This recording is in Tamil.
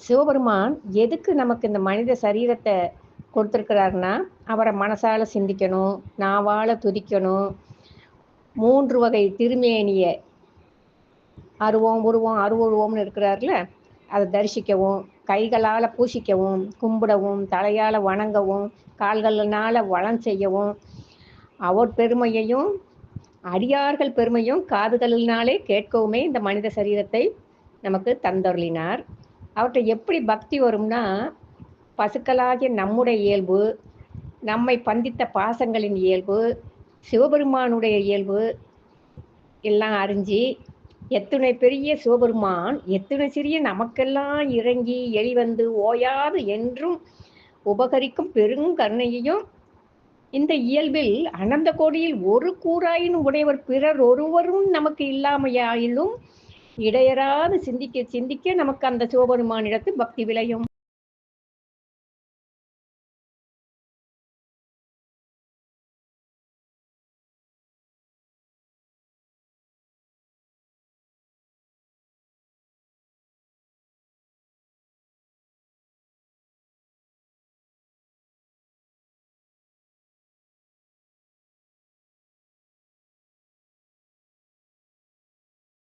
சிவபெருமான் எதுக்கு நமக்கு இந்த மனித சரீரத்தை கொடுத்துருக்கிறாருன்னா அவரை மனசால சிந்திக்கணும் நாவால துதிக்கணும் மூன்று வகை திருமேனிய அருவம் உருவம் அருவுருவோம்னு இருக்கிறார்ல அதை தரிசிக்கவும் கைகளால் பூசிக்கவும் கும்பிடவும் தலையால் வணங்கவும் கால்களினால் வளம் செய்யவும் அவர் பெருமையையும் அடியார்கள் பெருமையும் காதுகளினாலே கேட்கவுமே இந்த மனித சரீரத்தை நமக்கு தந்தருளினார். அவற்றை எப்படி பக்தி வரும்னா பசுக்களாகிய நம்முடைய இயல்பு நம்மை பந்தித்த பாசங்களின் இயல்பு சிவபெருமானுடைய இயல்பு எல்லாம் அறிஞ்சு எத்தனை பெரிய சிவபெருமான் எத்தனை சிறிய நமக்கெல்லாம் இறங்கி எளிவந்து ஓயாது என்றும் உபகரிக்கும் பெருங்கருணையையும் இந்த இயல்பில் அனந்த கோடியில் ஒரு கூறாயினும் உடையவர் பிறர் ஒருவரும் நமக்கு இல்லாமையாயிலும் இடையராது சிந்திக்க சிந்திக்க நமக்கு அந்த சிவபெருமானிடத்து பக்தி விளையும்.